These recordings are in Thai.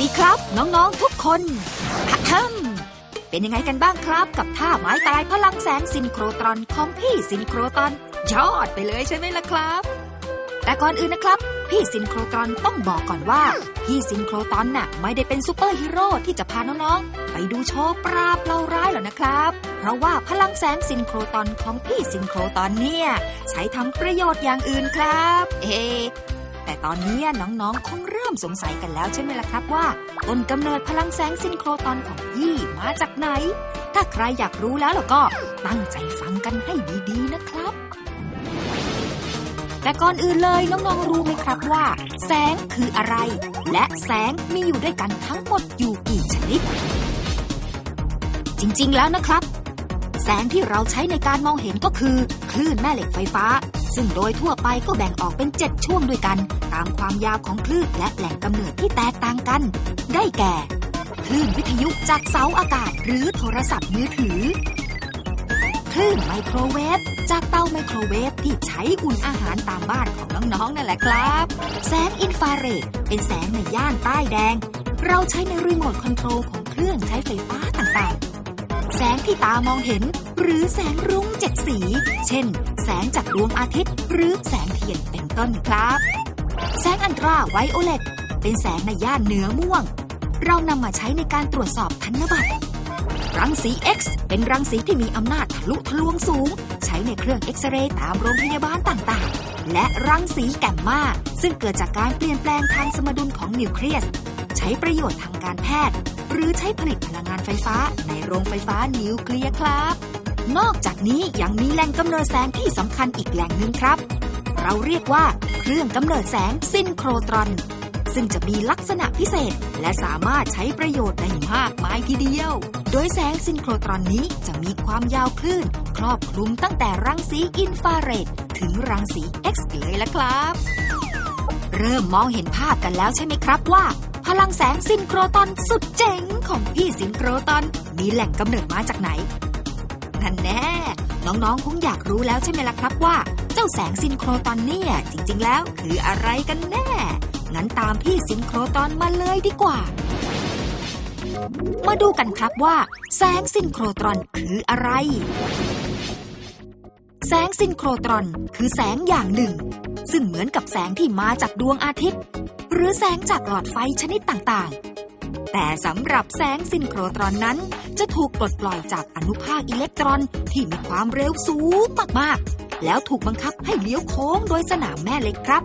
วัสดีครับ น้องๆทุกคนอะฮัมเป็นยังไงกันบ้างครับ กับท่าไม้ตายพลังแสงซินโครตรอนของพี่ซินโครตรอนยอดไปเลยใช่ไหมล่ะครับ แต่ก่อนอื่นนะครับ พี่ซินโครตรอนต้องบอกก่อนว่า พี่ซินโครตรอนน่ะไม่ได้เป็นซูเปอร์ฮีโร่ที่จะพาน้องๆไปดูโชว์ปราบเหล่าร้ายหรอกนะครับ เพราะว่าพลังแสงซินโครตรอนของพี่ซินโครตรอนเนี่ยใช้ทำประโยชน์อย่างอื่นครับ เอ แต่ตอนนี้น้องๆ คงเริ่มสงสัยกันแล้วใช่ไหมล่ะครับว่า ต้นกำเนิดพลังแสงซินโครตอนของพี่มาจากไหน ถ้าใครอยากรู้แล้วล่ะก็ตั้งใจฟังกันให้ดีๆนะครับ แต่ก่อนอื่นเลยน้องๆ รู้ไหมครับว่า แสงคืออะไร และแสงมีอยู่ด้วยกันทั้งหมดอยู่กี่ชนิด จริงๆแล้วนะครับ แสงที่เราใช้ในการมองเห็นก็คือ คลื่นแม่เหล็กไฟฟ้า ซึ่งโดยทั่วไปก็แบ่งออกเป็น 7 ช่วงด้วยกัน ตามความยาวของคลื่นและแหล่งกำเนิดที่แตกต่างกัน ได้แก่ คลื่นวิทยุจากเสาอากาศหรือโทรศัพท์มือถือ คลื่นไมโครเวฟจากเตาไมโครเวฟที่ใช้อุ่นอาหารตามบ้านของน้องๆนั่นแหละครับ แสงอินฟราเรดเป็นแสงในย่านใต้แดง เราใช้ในรีโมทคอนโทรลของเครื่องใช้ไฟฟ้าต่างๆ แสงที่ตามองเห็น หรือแสงรุ้งเจ็ดสี เช่น งจากดวงอาทิตย์ หรือแสงเทียนเป็นต้นครับ แสงอันตราไวโอเลตเป็นแสงในย่านเหนือม่วง เรานำมาใช้ในการตรวจสอบพันบัตรรังสี X เป็นรังสีที่มีอำนาจทะลุทะลวงสูง ใช้ในเครื่องเอ็กซเรย์ตามโรงพยาบาลต่างๆ และรังสีแกมมาซึ่งเกิดจากการเปลี่ยนแปลงทางสมดุลของนิวเคลียส ใช้ประโยชน์ทางการแพทย์ หรือใช้ผลิตพลังงานไฟฟ้าในโรงไฟฟ้านิวเคลียร์ครับ นอกจากนี้ยังมีแหล่งกำเนิดแสงที่สำคัญอีกแหล่งหนึ่งครับ เราเรียกว่าเครื่องกำเนิดแสงซินโครตรอน ซึ่งจะมีลักษณะพิเศษ และสามารถใช้ประโยชน์ได้มากมายทีเดียว โดยแสงซินโครตรอนนี้จะมีความยาวคลื่น ครอบคลุมตั้งแต่รังสีอินฟราเรดถึงรังสี X เลยละครับ เริ่มมองเห็นภาพกันแล้วใช่ไหมครับว่าพลังแสงซินโครตรอนสุดเจ๋งของพี่ซินโครตรอน มีแหล่งกำเนิดมาจากไหน นั่นแน่ น้องๆ คงอยากรู้แล้วใช่ไหมล่ะครับว่า เจ้าแสงซินโครตอนเนี่ยจริงๆ แล้วคืออะไรกันแน่ งั้นตามพี่ซินโครตอนมาเลยดีกว่า มาดูกันครับว่า แสงซินโครตรอนคืออะไร แสงซินโครตรอนคือแสงอย่างหนึ่ง ซึ่งเหมือนกับแสงที่มาจากดวงอาทิตย์ หรือแสงจากหลอดไฟชนิดต่างๆ แต่สำหรับแสงซินโครตรอนนั้น จะถูกปลดปล่อยจากอนุภาคอิเล็กตรอนที่มีความเร็วสูงมากๆ แล้วถูกบังคับให้เลี้ยวโค้งโดยสนามแม่เหล็กครับ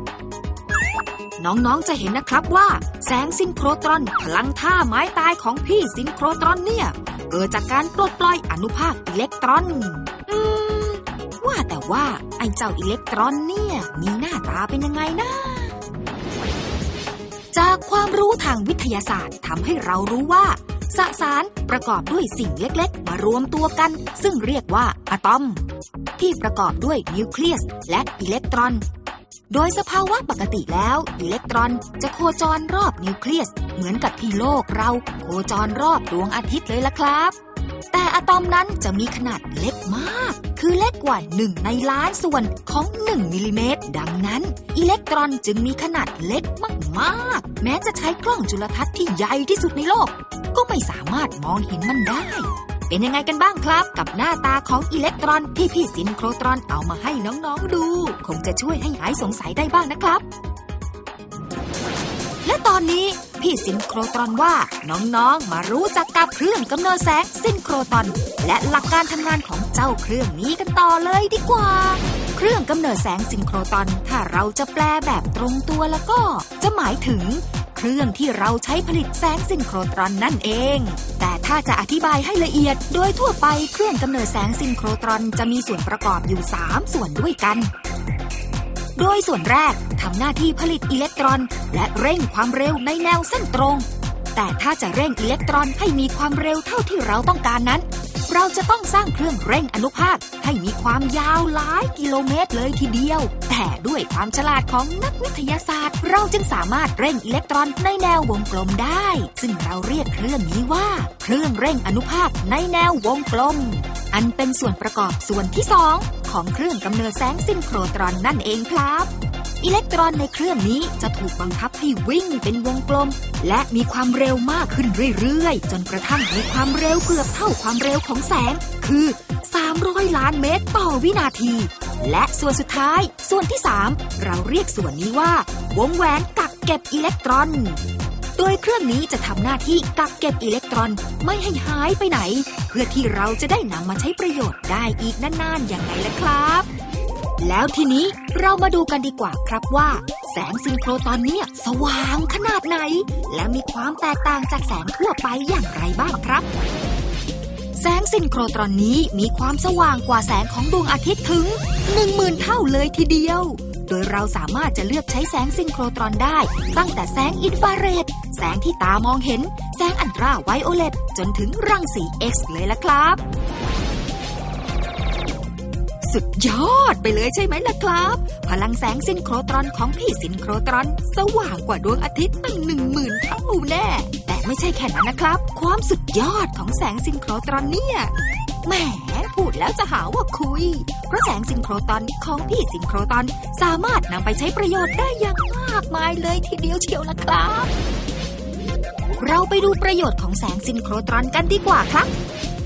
น้องๆจะเห็นนะครับว่าแสงซินโครตรอนพลังท่าไม้ตายของพี่ซินโครตรอนเนี่ยเกิดจากการปลดปล่อยอนุภาคอิเล็กตรอน อืม ว่าแต่ว่าไอ้เจ้าอิเล็กตรอนเนี่ยมีหน้าตาเป็นยังไงนะ จากความรู้ทางวิทยาศาสตร์ทำให้เรารู้ว่าสสารประกอบด้วยสิ่งเล็กๆ มารวมตัวกัน ซึ่งเรียกว่าอะตอม ที่ประกอบด้วยนิวเคลียสและอิเล็กตรอน โดยสภาวะปกติแล้ว อิเล็กตรอนจะโคจรรอบนิวเคลียส เหมือนกับที่โลกเราโคจรรอบดวงอาทิตย์เลยล่ะครับ แต่อะตอมนั้นจะมีขนาดเล็กมาก คือเล็กกว่า 1 ในล้านส่วนของ 1 มิลลิเมตร ดังนั้น อิเล็กตรอนจึงมีขนาดเล็กมากๆ แม้จะใช้กล้องจุลทรรศน์ที่ใหญ่ที่สุดในโลก ก็ไม่สามารถมองเห็นมันได้ เป็นยังไงกันบ้างครับ กับหน้าตาของอิเล็กตรอนที่พี่ซินโครตรอนเอามาให้น้องๆดู คงจะช่วยให้หายสงสัยได้บ้างนะครับ และตอนนี้พี่ซินโครตรอนว่าน้องๆมารู้จักกับเครื่องกำเนิดแสงซินโครตรอน และหลักการทำงานของเจ้าเครื่องนี้กันต่อเลยดีกว่า เครื่องกำเนิดแสงซินโครตรอน ถ้าเราจะแปลแบบตรงตัวแล้วก็ จะหมายถึงเครื่องที่เราใช้ผลิตแสงซินโครตรอนนั่นเอง แต่ถ้าจะอธิบายให้ละเอียด โดยทั่วไปเครื่องกำเนิดแสงซินโครตรอนจะมีส่วนประกอบอยู่ 3 ส่วนด้วยกัน โดยส่วนแรกทำหน้าที่ผลิตอิเล็กตรอน และเร่งความเร็วในแนวเส้นตรง แต่ถ้าจะเร่งอิเล็กตรอนให้มีความเร็วเท่าที่เราต้องการนั้น เราจะต้องสร้างเครื่องเร่งอนุภาคให้มีความยาวหลายกิโลเมตรเลยทีเดียว แต่ด้วยความฉลาดของนักวิทยาศาสตร์ เราจึงสามารถเร่งอิเล็กตรอนในแนววงกลมได้ ซึ่งเราเรียกเครื่องนี้ว่า เครื่องเร่งอนุภาคในแนววงกลม อันเป็นส่วนประกอบส่วนที่สอง ของเครื่องกำเนิดแสงซินโครตรอนนั่นเองครับ อิเล็กตรอนในเครื่องนี้จะถูกบังคับให้วิ่งเป็นวงกลม และมีความเร็วมากขึ้นเรื่อยๆ จนกระทั่งมีความเร็วเกือบเท่าความเร็วของแสง คือ 300 ล้านเมตรต่อวินาที และส่วนสุดท้าย ส่วนที่ 3 เราเรียกส่วนนี้ว่า วงแหวนกักเก็บอิเล็กตรอน โดยเครื่องนี้จะทำหน้าที่กักเก็บอิเล็กตรอนไม่ให้หายไปไหน เพื่อที่เราจะได้นำมาใช้ประโยชน์ได้อีกนานๆอย่างไรล่ะครับ แล้วทีนี้เรามาดูกันดีกว่าครับว่า แสงซินโครตอนเนี้ยสว่างขนาดไหน และมีความแตกต่างจากแสงทั่วไปอย่างไรบ้างครับแสงซินโครตอนนี้มีความสว่างกว่าแสงของดวงอาทิตย์ถึง 10,000 เท่าเลยทีเดียว โดยเราสามารถจะเลือกใช้แสงซินโครตรอนได้ ตั้งแต่แสงอินฟราเรด แสงที่ตามองเห็น แสงอันตราไวโอเลตจนถึงรังสี X เลยละครับ สุดยอดไปเลยใช่ไหมล่ะครับ พลังแสงซินโครตรอนของพี่ซินโครตรอน สว่างกว่าดวงอาทิตย์ตั้งหนึ่งหมื่นเท่าแน่ แต่ไม่ใช่แค่นั้นนะครับ ความสุดยอดของแสงซินโครตรอนเนี่ย แหมพูดแล้วจะหาว่าคุย เพราะแสงซินโครตอนของพี่ซินโครตอนสามารถนำไปใช้ประโยชน์ได้อย่างมากมายเลยทีเดียวเชียวละครับ เราไปดูประโยชน์ของแสงซินโครตรอนกันดีกว่าครับ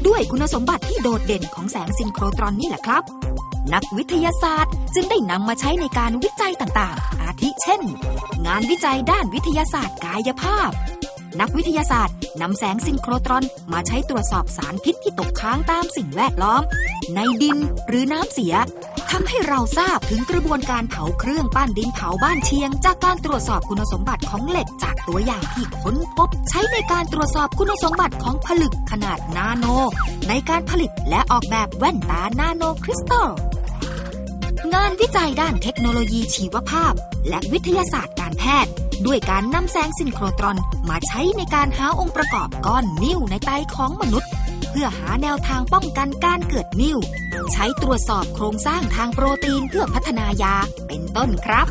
ด้วยคุณสมบัติที่โดดเด่นของแสงซินโครตรอนนี่แหละครับ นักวิทยาศาสตร์จึงได้นำมาใช้ในการวิจัยต่างๆ อาทิเช่น งานวิจัยด้านวิทยาศาสตร์กายภาพ นักวิทยาศาสตร์นำแสงซินโครตรอนมาใช้ตรวจสอบสารพิษที่ตกค้างตามสิ่งแวดล้อม ในดินหรือน้ำเสียทำให้เราทราบถึงกระบวนการเผาเครื่องปั้นดินเผาบ้านเชียง จากการตรวจสอบคุณสมบัติของเหล็กจากตัวอย่างที่ค้นพบ ใช้ในการตรวจสอบคุณสมบัติของผลึกขนาดนาโน ในการผลิตและออกแบบแว่นตานาโนคริสตัลงานวิจัยด้านเทคโนโลยีชีวภาพ และวิทยาศาสตร์การแพทย์ ด้วยการนำแสงซินโครตรอนมาใช้ในการหาองค์ประกอบก้อนนิ่วในไตของมนุษย์ เพื่อหาแนวทางป้องกันการเกิดนิ่ว ใช้ตรวจสอบโครงสร้างทางโปรตีนเพื่อพัฒนายาเป็นต้นครับ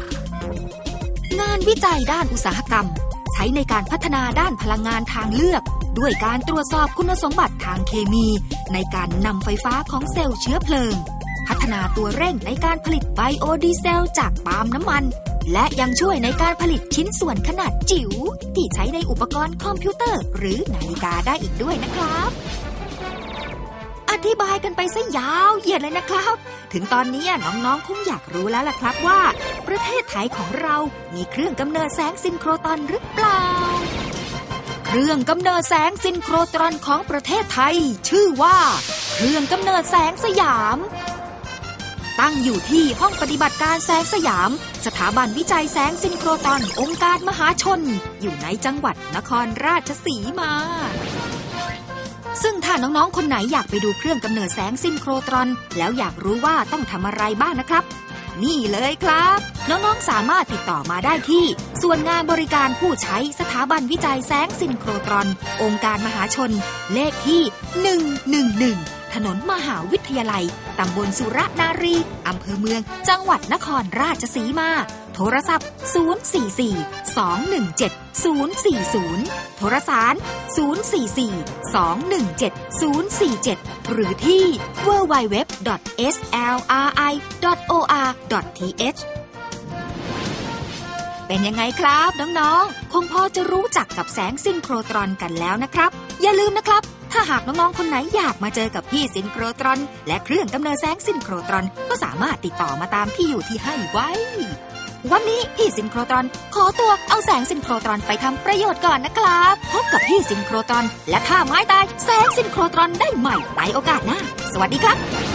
งานวิจัยด้านอุตสาหกรรม ใช้ในการพัฒนาด้านพลังงานทางเลือก ด้วยการตรวจสอบคุณสมบัติทางเคมี ในการนำไฟฟ้าของเซลล์เชื้อเพลิงพัฒนาตัวเร่งในการผลิตไบโอดีเซลจากปาล์มน้ำมัน และยังช่วยในการผลิตชิ้นส่วนขนาดจิ๋วที่ใช้ในอุปกรณ์คอมพิวเตอร์ หรือนาฬิกาได้อีกด้วยนะครับ อธิบายกันไปซะยาวเหยียดเลยนะครับ ถึงตอนนี้น้องๆคงอยากรู้แล้วล่ะครับว่า ประเทศไทยของเรามีเครื่องกำเนิดแสงซินโครตอนหรือเปล่า เครื่องกำเนิดแสงซินโครตรอนของประเทศไทย ชื่อว่า เครื่องกำเนิดแสงสยามตั้งอยู่ที่ห้องปฏิบัติการแสงสยามสถาบันวิจัยแสงซินโครตอนองค์การมหาชน อยู่ในจังหวัดนครราชสีมา ซึ่งถ้าน้องๆ คนไหนอยากไปดูเครื่องกำเนิดแสงซินโครตรอน แล้วอยากรู้ว่าต้องทำอะไรบ้างนะครับ นี่เลยครับ น้องๆ สามารถติดต่อมาได้ที่ ส่วนงานบริการผู้ใช้สถาบันวิจัยแสงซินโครตรอน องค์การมหาชน เลขที่ 111 ถนนมหาวิทยาลัย ตำบลสุรนารี อำเภอเมือง จังหวัดนครราชสีมา โทรศัพท์ 044 217 040 โทรสาร 044 217 047 หรือที่ www.sri.or.th เป็นยังไงครับ น้อง ๆ คงพอจะรู้จักกับแสงซินโครตรอนกันแล้วนะครับ อย่าลืมนะครับ ถ้าหากน้องๆ คนไหนอยากมาเจอกับพี่ซินโครตรอน และเครื่องกำเนิดแสงซินโครตรอน ก็สามารถติดต่อมาตามที่อยู่ที่ให้ไว้ วันนี้พี่ซินโครตรอน ขอตัวเอาแสงซินโครตรอนไปทำประโยชน์ก่อนนะครับ พบกับพี่ซินโครตรอน และท่าไม้ตายแสงซินโครตรอนได้ใหม่ในโอกาสหน้า สวัสดีครับ